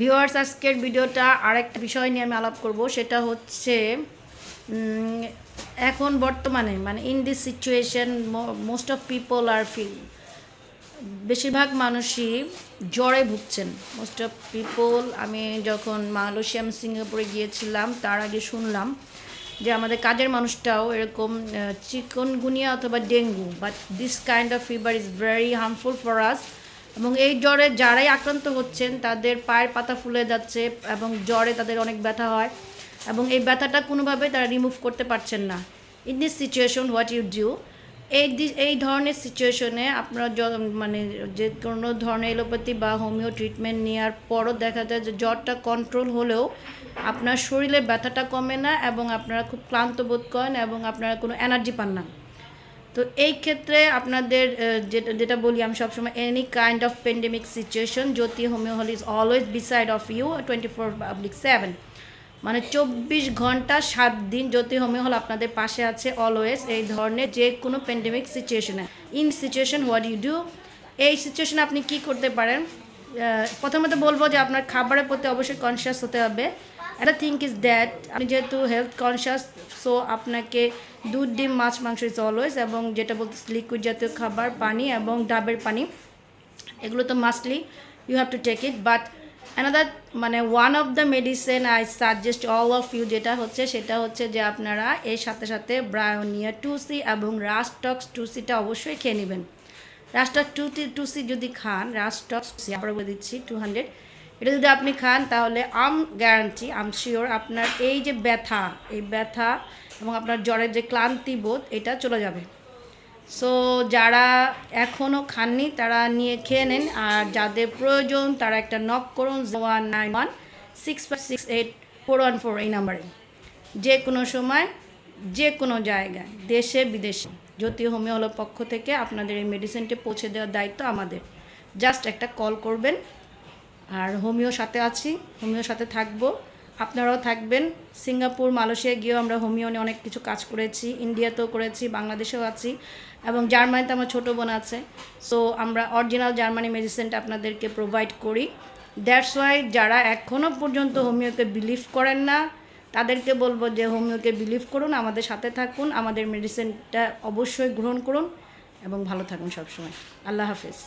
Viewers, আজকের ভিডিওটা আরেকটা বিষয় নিয়ে আমি আলাপ করব। সেটা হচ্ছে এখন বর্তমানে মানে in this situation most of people are feel বেশিরভাগ মানুষই জ্বরে ভুগছেন। মোস্ট অফ পিপল আমি যখন মালয়েশিয়াম সিঙ্গাপুরে গিয়েছিলাম, তার আগে শুনলাম যে আমাদের কাজের মানুষটাও এরকম চিকনগুনিয়া অথবা dengue but this kind of fever is very harmful for us এবং এই জ্বরে যারাই আক্রান্ত হচ্ছেন, তাদের পায়ের পাতা ফুলে যাচ্ছে এবং জ্বরে তাদের অনেক ব্যথা হয় এবং এই ব্যথাটা কোনোভাবে তারা রিমুভ করতে পারছেন না। In this situation what you do এই এই ধরনের সিচুয়েশনে আপনারা মানে যে কোনো ধরনের এলোপ্যাথি বা হোমিও ট্রিটমেন্ট নেওয়ার পরও দেখা যায় যে জ্বরটা কন্ট্রোল হলেও আপনার শরীরে ব্যথাটা কমে না এবং আপনারা খুব ক্লান্ত বোধ করেন এবং আপনারা কোনো এনার্জি পান না। তো এই ক্ষেত্রে আপনাদের যেটা যেটা বলি আমি সবসময় any kind of pandemic situation Jyoti homeo হল is always beside of you twenty four public seven মানে চব্বিশ ঘণ্টা সাত দিন জ্যোতি হোমিও হল আপনাদের পাশে আছে অলওয়েজ এই ধরনের যে কোনো প্যান্ডেমিক সিচুয়েশনে in situation what you do এই সিচুয়েশনে আপনি কি করতে পারেন? প্রথমত বলব যে আপনার খাবারের প্রতি অবশ্যই কনসিয়াস হতে হবে। একটা থিঙ্ক ইজ দ্যাট আপনি যেহেতু হেলথ কনসিয়াস সো আপনাকে দুধ, ডিম, মাছ, মাংস ইজ অলওয়েজ এবং যেটা বলতে লিকুইড জাতীয় খাবার, পানি এবং ডাবের পানি, এগুলো তো mostly you have to take it but another মানে one of the medicine I suggest all of you যেটা হচ্ছে, সেটা হচ্ছে যে আপনারা এর সাথে সাথে ব্রায়োনিয়া টু সি এবং রাস্টক্স টু সিটা অবশ্যই খেয়ে নেবেন। রাস্টক টু টু সি যদি খান রাস্টক্স আবার বলে দিচ্ছি টু হান্ড্রেড এটা যদি আপনি খান, তাহলে আম গ্যারান্টি আম শিওর আপনার এই যে ব্যথা, এই ব্যথা এবং আপনার জ্বরের যে ক্লান্তি বোধ, এটা চলে যাবে। সো যারা এখনও খাননি, তারা নিয়ে খেয়ে নেন। আর যাদের প্রয়োজন, তারা একটা নক করুন one nine one six five six eight four one four এই নাম্বারে যে কোনো সময়, যে কোনো জায়গায়, দেশে, বিদেশে জ্যোতি হোমিও হলোর পক্ষ থেকে আপনাদের এই মেডিসিনটি পৌঁছে দেওয়ার দায়িত্ব আমাদের। জাস্ট একটা কল করবেন আর হোমিও সাথে আছি, হোমিও সাথে থাকব। আপনারাও থাকবেন। সিঙ্গাপুর, মালয়েশিয়া গিয়েও আমরা হোমিও নিয়ে অনেক কিছু কাজ করেছি, ইন্ডিয়াতেও করেছি, বাংলাদেশেও আছি এবং জার্মানিতে আমার ছোটো বোন আছে। সো আমরা অরিজিনাল জার্মানি মেডিসিনটা আপনাদেরকে প্রোভাইড করি। দ্যাটস ওয়াই যারা এখনও পর্যন্ত হোমিওকে বিলিভ করেন না, তাদেরকে বলব যে হোমিওকে বিলিভ করুন, আমাদের সাথে থাকুন, আমাদের মেডিসিনটা অবশ্যই গ্রহণ করুন এবং ভালো থাকুন সবসময়। আল্লাহ হাফেজ।